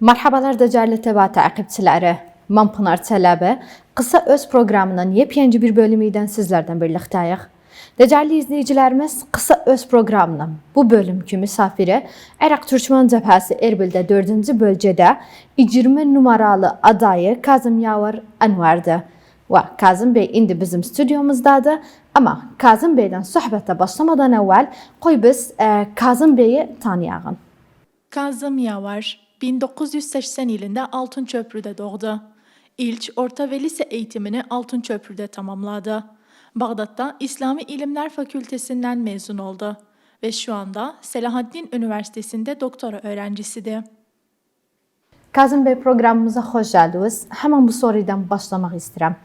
Merhabalar değerli teba takipçileri. Ben Pınar Çələbi. Kısa Öz programının yepyeni bir bölümüyle sizlerden birlikteyiz. Değerli izleyicilerimiz, Kısa Öz programının bu bölümkü misafiri Irak Türkmen Cephesi Erbil'de 4. bölgede 20 numaralı adayı Kazım Yavur Enver'di. Ve Kazım Bey indi bizim stüdyomuzdadır. Ama Kazım Bey'den sohbete başlamadan evvel koy biz e, Kazım Bey'i tanıyalım. Kazım Yavar 1980 yılında Altınçöprü'de doğdu. İlç, orta ve lise eğitimini Altınçöprü'de tamamladı. Bağdat'ta İslami İlimler Fakültesinden mezun oldu ve şu anda Selahaddin Üniversitesi'nde doktora öğrencisidir. Kazım Bey programımıza hoş geldiniz. Hemen bu sorudan başlamak isterim.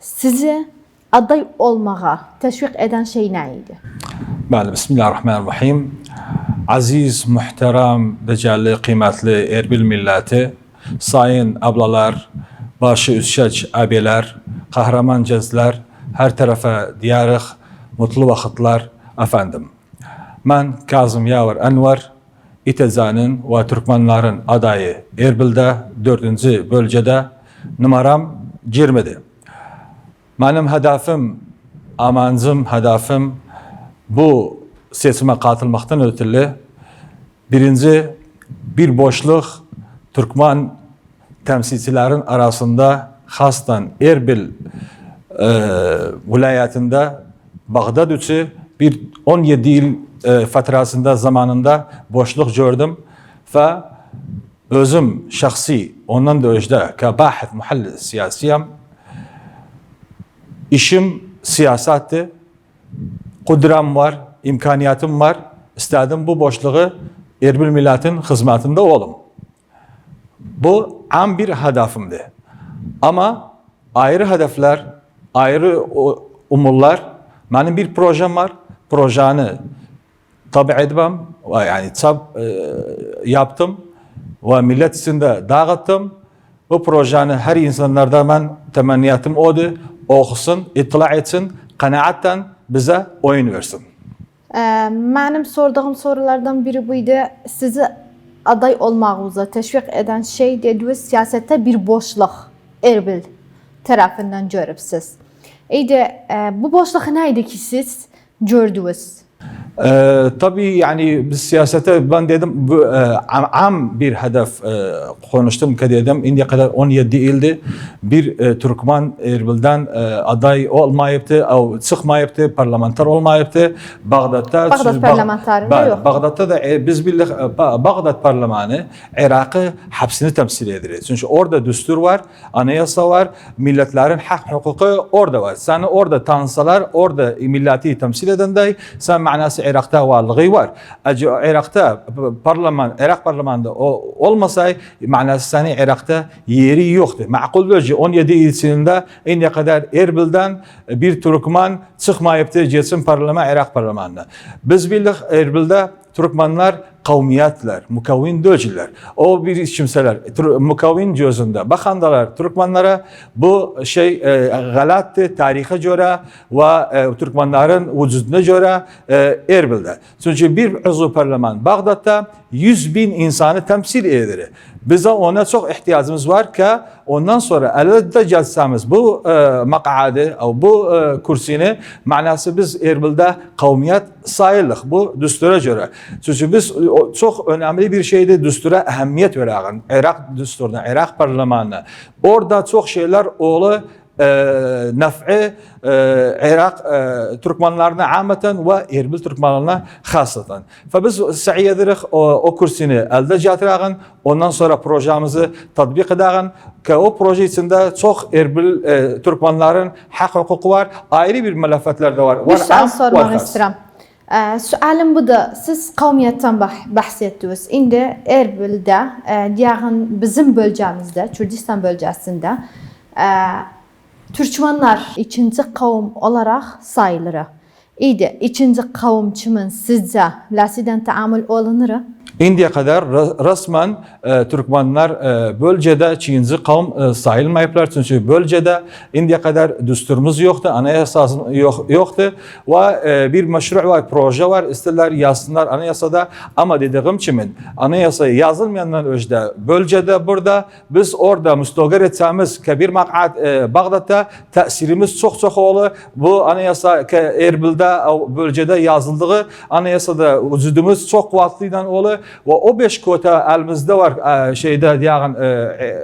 Sizi aday olmağa teşvik eden şey neydi? Bəli, Bismillahirrahmanirrahim aziz, muhterem, decelli, kıymetli Erbil milleti, sayın ablalar, başı üstəç abiler, kahraman cəzlər, her tarafa diyarıq, mutlu vakitler, efendim. Ben Kazım Yavr Enver, İtezanın ve Türkmenlerin adayı Erbil'de 4. bölgede numaram 20'di. Benim hedefim, amancım, hedefim bu seçime katılmaktan ötürü birinci bir boşluk Türkmen temsilcilerin arasında hastan Erbil e, vilayetinde Bağdat üçü bir 17 yıl e, fatrasında zamanında boşluk gördüm ve özüm şahsi ondan da önce kabahit muhalli siyasiyem işim siyasatti kudram var, imkaniyatım var. İstedim bu boşluğu Erbil milletin hizmetinde olum. Bu am bir hedefimdi. Ama ayrı hedefler, ayrı umurlar. Benim bir projem var. Projeni tabi etmem. Yani tab e, yaptım ve millet içinde dağıttım. Bu projeni her insanlarda ben temenniyatım oydu. Okusun, itla etsin, kanaatten bize oyun versin. Ee, benim sorduğum sorulardan biri buydu. Sizi aday olmağınıza teşvik eden şey dediğiniz siyasette bir boşluk Erbil tarafından görüpsüz. İyi de e, bu boşluk neydi ki siz gördünüz? Ee, tabii yani biz siyasete ben dedim bu e, am, bir hedef e, konuştum ki dedim indiye kadar 17 ildi bir e, Türkmen Erbil'den e, aday olmayıptı o çıkmayıptı parlamenter olmayıptı Bağdat'ta Bağdat siz- parlamenterinde Ba- yok. Bağdat'ta da e, biz birlik e, Ba- Bağdat parlamenı Irak'ı hapsini temsil edilir. Çünkü orada düstur var, anayasa var, milletlerin hak hukuku orada var. Sen orada tanısalar, orada milleti temsil eden de sen manası Irak'ta varlığı var. Irak'ta parlaman, Irak parlamentoda o, olmasay manası seni Irak'ta yeri yoktu. Makul bölge 17 ilçinde en kadar Erbil'den bir Türkmen çıkmayıptı geçsin parlama Irak parlamentoda. Biz bildik Erbil'de Türkmenler kavmiyetler, mukavvin döcüler. O bir kimseler, mukavvin gözünde. Bakandalar Türkmenlere bu şey e, galattı tarihe göre ve e, Türkmenlerin vücuduna göre e, Erbil'de. Çünkü bir uzun parlaman Bağdat'ta 100 bin insanı temsil eder. Bize ona çok ihtiyacımız var ki ondan sonra elde celsemiz bu e, makade bu e, kursini manası biz Erbil'de kavmiyet sayılıq bu düstura göre. Çünkü biz o, çok önemli bir şeydi düstura ehemmiyet verelim. Irak düsturuna, Irak parlamenına. Orada çok şeyler oğlu e, nef'i e, Irak e, Türkmenlerine ameten ve Erbil Türkmenlerine hasaten. Fabiz sahi edirik o, o kursini elde getirelim. Ondan sonra projemizi tatbik edelim. Ki o proje içinde çok Erbil e, Türkmenlerin hak hukuku var. Ayrı bir məlafətlər de var. Bir am, sormak istedim. Ee, sualim bu da siz kavmiyetten bah bahsettiniz. Şimdi Erbil'de, e, bizim bölgemizde, Kürdistan bölgesinde e, Türkmenler ikinci kavim olarak sayılır. De ikinci kavim kimin sizce lasiden taamül olunur? Indiye kadar ra- resmen e, Türkmenler e, bölgede ikinci kavim e, sayılmayıplar. Çünkü bölgede indiye kadar düsturumuz yoktu, anayasası yok, yoktu ve e, bir meşru var, proje var. İsterler yazsınlar anayasada ama dediğim kimin anayasayı yazılmayandan önce bölgede burada biz orada müstogar etsemiz ki bir makat e, Bağdat'ta tesirimiz çok çok oğlu. Bu anayasa ki Erbil'de bölgede yazıldığı anayasada vücudumuz çok kuvvetliden ve o beş kota elimizde var e, şeyde diyen e, e,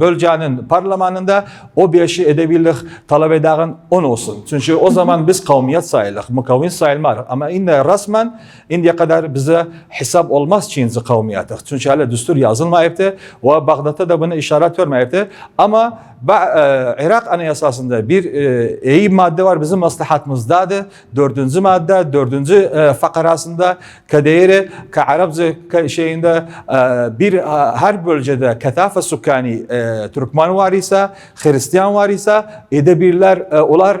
bölgenin parlamanında o beşi edebildik talep eden on olsun. Çünkü o zaman biz kavmiyet sayılır, mukavin sayılmaz. Ama indi resmen indiye kadar bize hesap olmaz Çinci kavmiyeti. Çünkü hala düstur yazılmayıptı ve Bağdat'ta da bunu işaret vermeyipti. Ama Irak Anayasası'nda bir e, iyi madde var bizim maslahatımızdadır. Dördüncü madde, dördüncü e, fakarasında kaderi, ka Arapça ka- şeyinde e, bir e, her bölgede ketafe sukani e, Türkmen var ise, Hristiyan var ise edebilirler, e, onlar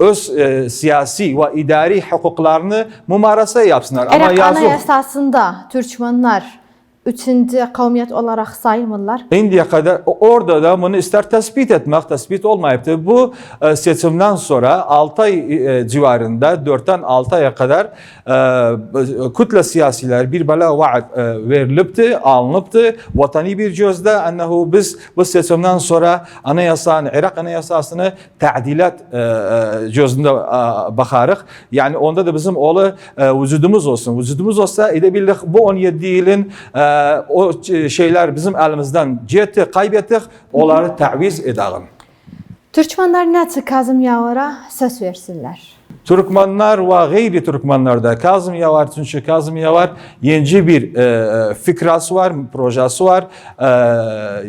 öz siyasi ve idari hukuklarını mumarese yapsınlar. Ama Irak yazı Anayasasında Türkmenler üçüncü kavmiyet olarak sayılmırlar. Indiye kadar orada da bunu ister tespit etmek, tespit olmayıptı. Bu e, seçimden sonra 6 ay e, civarında 4'ten 6 aya kadar e, kütle siyasiler bir bela vaat verilipti, alınıptı. Vatani bir gözde ennehu biz bu seçimden sonra anayasanı, Irak anayasasını ta'dilat e, e, gözünde e, bakarıq. Yani onda da bizim oğlu vücudumuz olsun. Vücudumuz olsa edebildik bu 17 yılın e, o şeyler bizim elimizden gitti, kaybettik. Onları taviz edelim. Türkmenler nəçə Kazım Yavara səs versinlər? Türkmenler ve gayri Türkmenler de Kazım Yavar çünkü Kazım Yavar yeni bir e, fikrası var, projesi var. E,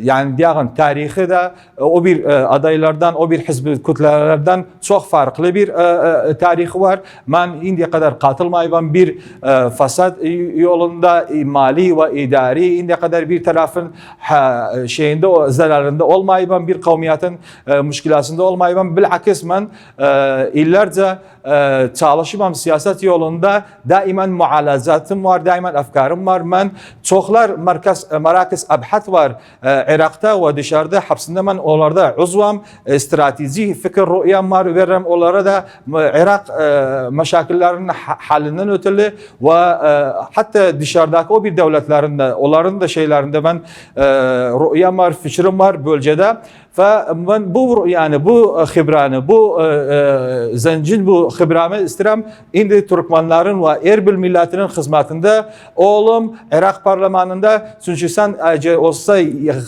yani diyelim tarihi de e, o bir e, adaylardan, o bir hizbi kütlelerden çok farklı bir e, e, tarihi var. Ben indiye kadar katılmayıp bir e, fasad yolunda e, mali ve idari indiye kadar bir tarafın ha, şeyinde o zararında olmayıp bir kavmiyetin e, müşkilasında olmayıp bilakis ben e, illerce e, çalışmam siyaset yolunda daimen mualazatım var, daimen efkarım var. Ben çoklar merkez, merakis abhat var e, Irak'ta ve dışarıda hapsinde ben onlarda uzvam e, strateji fikir rüyam var veririm onlara da e, Irak e, meşakillerinin ha- halinden ötürü ve e, hatta dışarıdaki o bir devletlerin de onların da şeylerinde ben e, rüyam var, fikrim var bölgede. فمن bu yani bu hibranı, bu e, e, zencin bu hibramı istirem indi Türkmenlerin ve Erbil milletinin hizmetinde oğlum Irak parlamenında çünkü sen ece olsa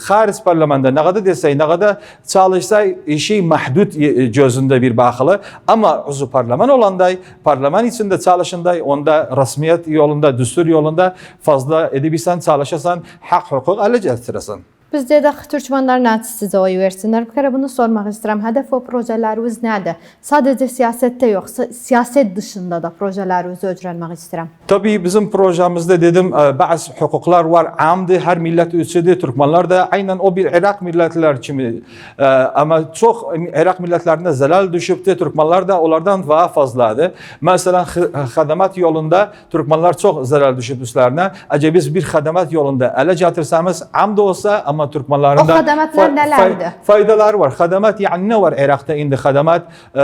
hariç parlamenda ne kadar desey ne kadar çalışsa işi mahdut gözünde bir bakılı ama uzu parlaman olanday parlaman içinde çalışınday onda resmiyet yolunda düstur yolunda fazla edebilsen çalışasan hak hukuk ələcə ettirəsən. Biz dedik Türkmenler nəçə sizə oy versinlər? Bir kere bunu sormaq istəyirəm. Hədəf o projeləriniz nədir? Sadəcə siyasette yoksa siyaset dışında da projelərinizi öyrənmək istəyirəm. Tabii bizim projemizde dedim e, bazı hukuklar var. Amdı her millet üstüde Türkmenler de aynen o bir Irak milletler gibi. E, Ama çok Irak milletlerinde zelal düşüptü. Türkmenler de onlardan daha fazladı. Mesela hı- hademat yolunda Türkmenler çok zelal düşüp üstlerine. Acaba biz bir hademat yolunda ele getirsemez amda olsa ama Türkmenlerin O fa- nelerdi? fa- faydalar var. Hademat yani ne var Irak'ta indi hademat e,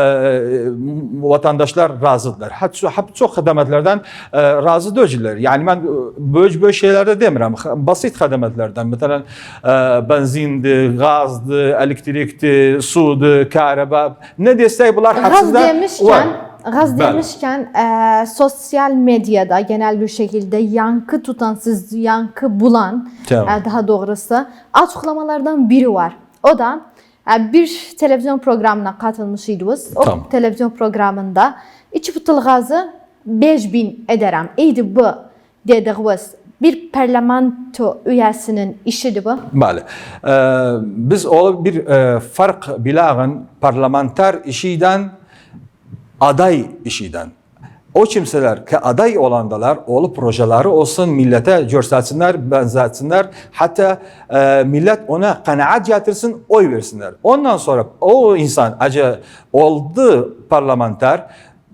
vatandaşlar razıdırlar. Hatta çok hadematlardan e, razı değiller. Yani ben böyle böyle şeylerde demiyorum. Basit hadematlardan. Mesela e, benzindi, gazdı, elektrikti, sudu, karaba. Ne destek bunlar Gaz hepsinde var. Gaz Bəli. demişken e, sosyal medyada genel bir şekilde yankı tutan, siz yankı bulan, Tamam. e, daha doğrusu açıklamalardan biri var. O da e, bir televizyon programına katılmışydınız. O Tamam. televizyon programında iki butul gazı 5000 ederim. İyiydi bu dediğiniz bir parlamento üyesinin işidir bu. Bəli. Ee, biz o bir e, fark bilağın parlamenter işiden aday işiden. O kimseler ki aday olandalar, olu projeleri olsun millete göstersinler, benzetsinler. Hatta e, millet ona kanaat getirsin, oy versinler. Ondan sonra o insan acı oldu parlamenter,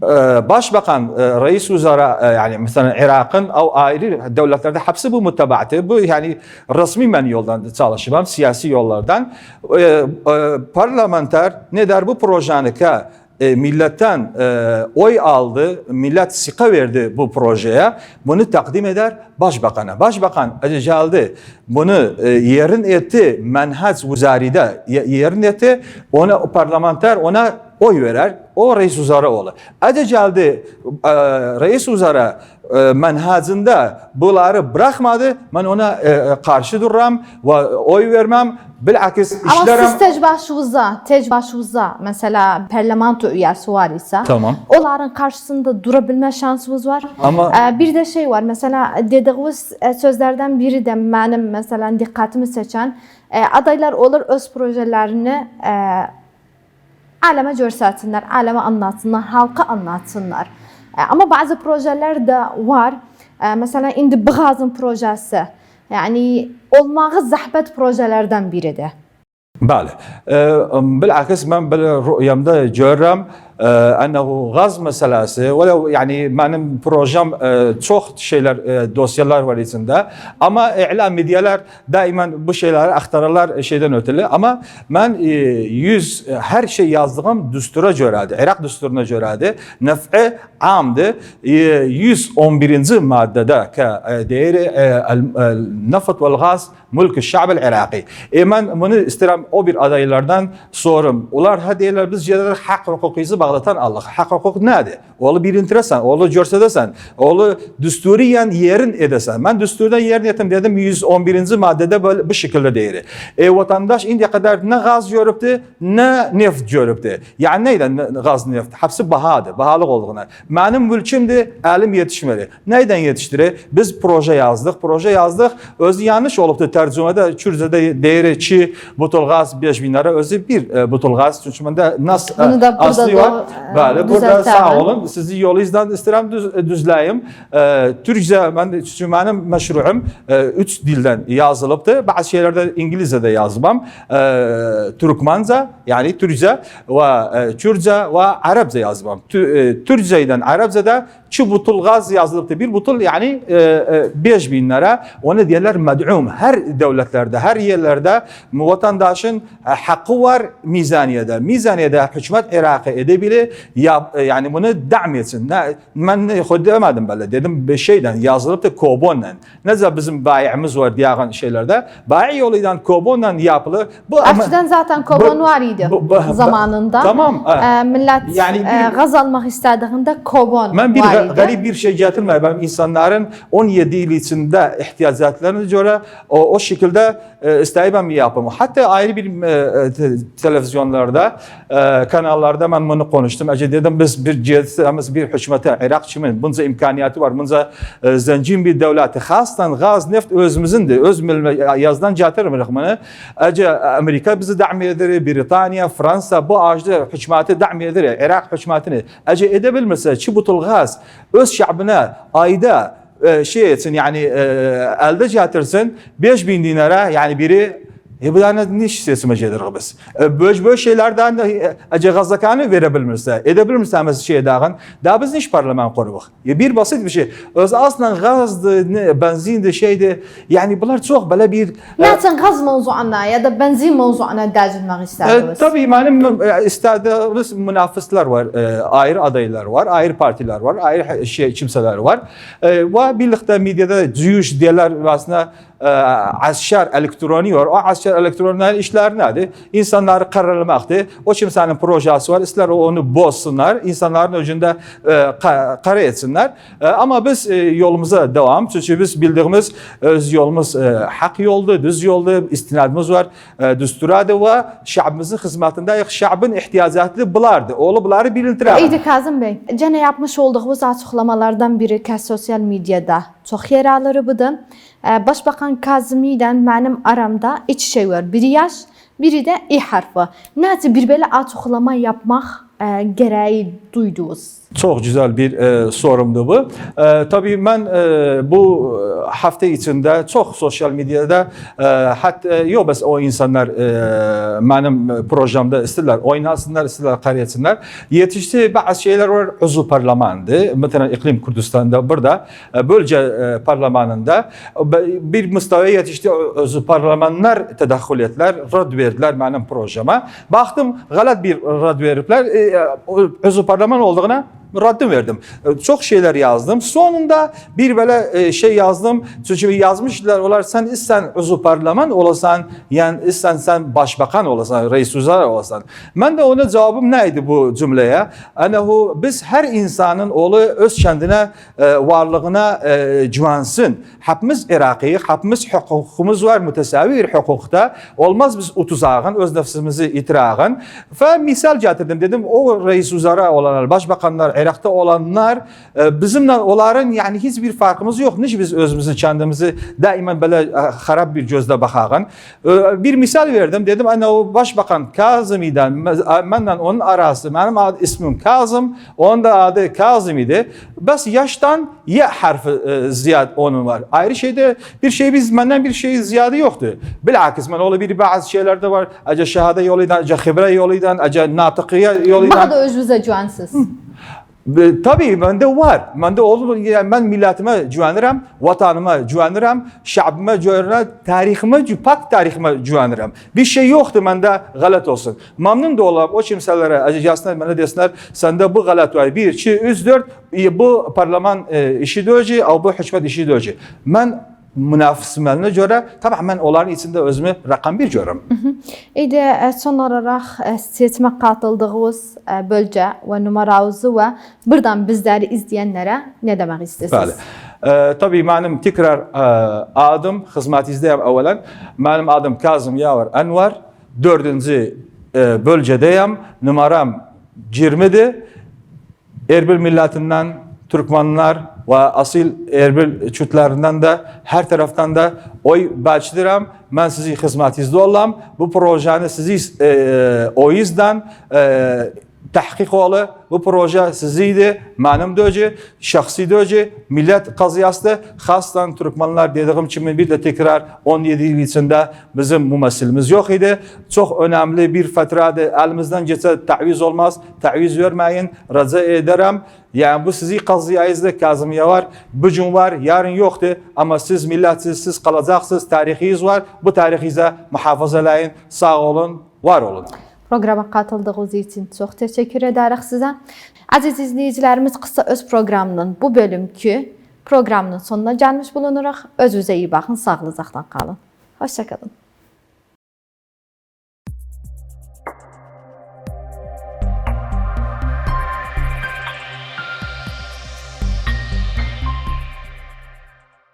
e, Başbakan, e, Reis Uzara e, yani mesela Irak'ın o ayrı devletlerde hapsi bu mutebaatı. Bu yani resmi men yoldan çalışmam, siyasi yollardan. Parlamenter ne der bu projenin ki e, milletten e, oy aldı, millet sika verdi bu projeye. Bunu takdim eder başbakana. Başbakan geldi bunu e, yerin etti menhac vuzaride ye- yerin etti ona parlamenter ona oy verer. O reis uzara olur. Adı geldi e, reis uzara e, menhacında bunları bırakmadı. Ben ona e, karşı dururum ve oy vermem. Bilakis Amma işlerim... siz tec başınıza, tec başınıza mesela parlamento üyesi var ise Tamam. onların karşısında durabilme şansınız var. Ama- Ee, bir de şey var mesela dediğiniz e, sözlerden biri de benim mesela dikkatimi seçen e, adaylar olur öz projelerini e, aleme göstersinler, aleme anlatsınlar, halka anlatsınlar. E, ama bazı projeler de var. E, mesela indi Bığazın projesi. Yani olmağı zahbet projelerden biridir. Bəli. E, Bilakis mən belə rüyamda görürəm. Ee, ennehu gaz meselesi velev yani benim projem e, çok şeyler e, dosyalar var içinde ama ilan medyalar daimen bu şeyleri aktarırlar e, şeyden ötürü ama ben yüz her şey yazdığım düstura görədi. Irak düsturuna görədi. Nəf'i amdı. 111-ci maddədə ki deyir neft ve gaz mülk şəb Iraqi. E mən bunu istirəm o bir adaylardan sorum. Ular ha deyirlər biz yerlər haqq hüquqizi Bağdat'tan aldık. Hak hukuk nedir? Oğlu bir interesen, oğlu görsedesen, oğlu düsturiyen yerin edesen. Ben düsturdan yerin ettim dedim 111. maddede böyle bu şekilde deyir. E vatandaş indiye kadar ne gaz görüptü ne neft görüptü. Yani neyden ne- gaz neft? Hepsi bahadır, bahalık olduğuna. Benim mülkümdü, elim yetişmedi. Neyden yetiştirir? Biz proje yazdık, proje yazdık. Özü yanlış olubdu tercümede. Kürtçe'de değeri çi butul gaz 5 bin lira. Özü bir e, butul gaz. Çünkü bende nas Bunu da burada aslı da, var. e, Bəli, burada sağ olun. Sizi yolu izdən istəyirəm düz, düzləyim. E, Türkcə mən çünki mənim məşruum 3 dildən yazılıbdı. Bazı şeylərdə İngilizcə də yazmam. E, Türkmenca, yəni Türkcə və e, Kürtcə və Ərəbcə yazmam. Tü- e, Türkcədən Ərəbcədə 2 butul gaz yazılıbdı. Bir butul yani e, e, 5 bin lira. Ona diyorlar med'um. Her devletlerde, her yerlerde vatandaşın e, hakkı var mizaniyede. Mizaniyede hükümet Irak'ı edebilir. Ya, e, yani bunu dam etsin. Ne, ben xod demedim böyle. Dedim bir şeyden yazılıp da kobonla. Ne zaman bizim bayimiz var diğer şeylerde. Bayi yoluyla kobonla yapılır. Bu Eskiden zaten kobon var idi bu- bu- zamanında. Tamam. E, millet Yani e, bir- gaz almak istediğinde kobon Ben bir var idi. garip bir şey getirmem. Ben insanların 17 yıl içinde ihtiyaçlarına göre o, o şekilde e, isteyip yapım. Hatta ayrı bir e, te- televizyonlarda, e, kanallarda ben bunu konuştum. Ece dedim biz bir cihazımız bir hükümete, Irak kimin, bunca imkaniyatı var, bunca e, zengin bir devleti. Hastan gaz, neft özümüzündür. Öz yazdan getiririm bunu. Ece Amerika bizi dam edir, Britanya, Fransa bu ağacda hükümeti dam edir. Irak hükümetini. Ece edebilmese çi butul gaz öz şabına ayda e, şey etsin yani e, elde getirsin 5000 dinara yani biri ne sesime gelir biz. Böyle böyle şeylerden de acı gazdakanı verebilmirse, edebilmirse mesela şey dağın. Daha biz niş parlaman kurubuk. E, bir basit bir şey. Öz aslında gazdı, benzindi şeydi. Yani bunlar çok böyle bir Ne için gaz mevzuuna ya da benzin mevzuuna değinmek E, istediniz? tabii benim e, istediğimiz münafıslar var, e, ayrı adaylar var, ayrı partiler var, ayrı şey kimseler var. Ve birlikte medyada cüyüş diyorlar aslında e, asker elektroni var. O asker elektronların işleri nedir? İnsanları kararlamaktır. O kimsenin projesi var. İster onu bozsunlar, insanların önünde e, ka- kara etsinler. E, ama biz e, yolumuza devam. Çünkü biz bildiğimiz öz yolumuz e, hak yoldu, düz yoldu, istinadımız var. E, düsturadı ve şabımızın hizmetinde şabın ihtiyacatlı bulardı. Oğlu bunları bilintirer. İydi Kazım Bey. Gene yapmış olduğumuz açıklamalardan biri ki sosyal medyada çok yer alır budur. Ee, Başbakan Kazım ile benim aramda iki şey var. Biri yaş, biri de i harfi. Nəticə bir belə açıqlama yapmaq e, gərəyi duydunuz? Çok güzel bir e, sorumdu bu. E, tabii ben e, bu hafta içinde çok sosyal medyada e, hatta yok bas o insanlar e, benim projemde isterler oynasınlar, isterler karyetsinler. Yetişti bazı şeyler var uzun parlamendı. Mesela İklim Kürdistan'da burada e, bölge e, parlamenında e, bir müstevaya yetişti uzun parlamenler tedakhül ettiler, rad verdiler benim projeme. Baktım galat bir rad veripler. E, uzun parlaman olduğuna raddim verdim. E, Çok şeyler yazdım. Sonunda bir böyle e, şey yazdım. Çünkü yazmışlar olar sen isten uzu parlaman olasan yani isten sen başbakan olasan, reis uzar olasan. Ben de ona cevabım neydi bu cümleye? Anahu biz her insanın oğlu öz kendine e, varlığına güvensin. Hepimiz Iraki, hepimiz hukukumuz var mütesavi bir hukukta. Olmaz biz utuzağın, öz nefsimizi itirağın. Ve misal getirdim dedim o reis uzara olanlar, başbakanlar, Irak'ta olanlar e, bizimle onların yani hiçbir farkımız yok. Niç biz özümüzü kendimizi daima böyle e, harap bir gözle bakağın. E, Bir misal verdim dedim anne o başbakan Kazım idi. Benden onun arası benim ad, ismim Kazım. Onun da adı Kazım idi. Bas yaştan Y harfi ziyad onun var. Ayrı şeyde bir şey biz benden bir şey ziyade yoktu. Bilakis ben öyle bir bazı şeylerde var. Acı şehade yoluydan, acı hibre yoluydan, acı natıkiye yoluydan. Daha da özünüzə güvənsiz. E, Tabii bende var. Bende olur. Yani ben milletime güvenirim, vatanıma güvenirim, şabıma güvenirim, tarihime, gü- pak tarihime güvenirim. Bir şey yoktu bende galat olsun. Memnun da olam o kimselere acıcasına bana desinler sende bu galat var. Bir, iki, üç, dört e, bu parlaman e, işi döcü, bu hükümet işi döcü. Ben münafıslarına göre tabii ben onların içinde özümü rakam bir görürüm. İdi e, son olaraq e, seçimə qatıldığınız e, bölgə və numaranızı və buradan bizləri izləyənlərə nə demək istəyirsiniz? Bəli. Ee, tabii benim tekrar e, adım hizmetinizdeyim evvelen. Benim adım Kazım Yavar Enver. Dördüncü e, bölgedeyim. Numaram 20'di. Erbil milletinden Türkmenler ve asil Erbil Kürtlerinden de her taraftan da oy başlarım. Ben sizi hizmetinizde olam. Bu projeyi sizi e, o yüzden e, tahqiq oğlu bu proje siziydi, benim döcü, şahsi döcü, millet kazıyastı. Hastan Türkmenler dediğim için bir de tekrar 17 yıl içinde bizim mümessilimiz yok idi. Çok önemli bir fatradı. Elimizden geçse taviz olmaz. Taviz vermeyin. Raza ederim. Yani bu sizi kazıyayızdı. Kazımya var. Bugün var. Yarın yoktu. Ama siz milletsiz, siz kalacaksınız. Tarihiniz var. Bu tarihize muhafazaleyin. Sağ olun, var olun. Proqrama qatıldığınız üçün çox təşəkkür edərik sizə. Əziz izləyicilərimiz qısa öz proqramının bu bölümkü proqramının sonuna gəlmiş bulunuruq. Özünüzə iyi baxın, sağlıcaqla qalın. Hoşça kalın.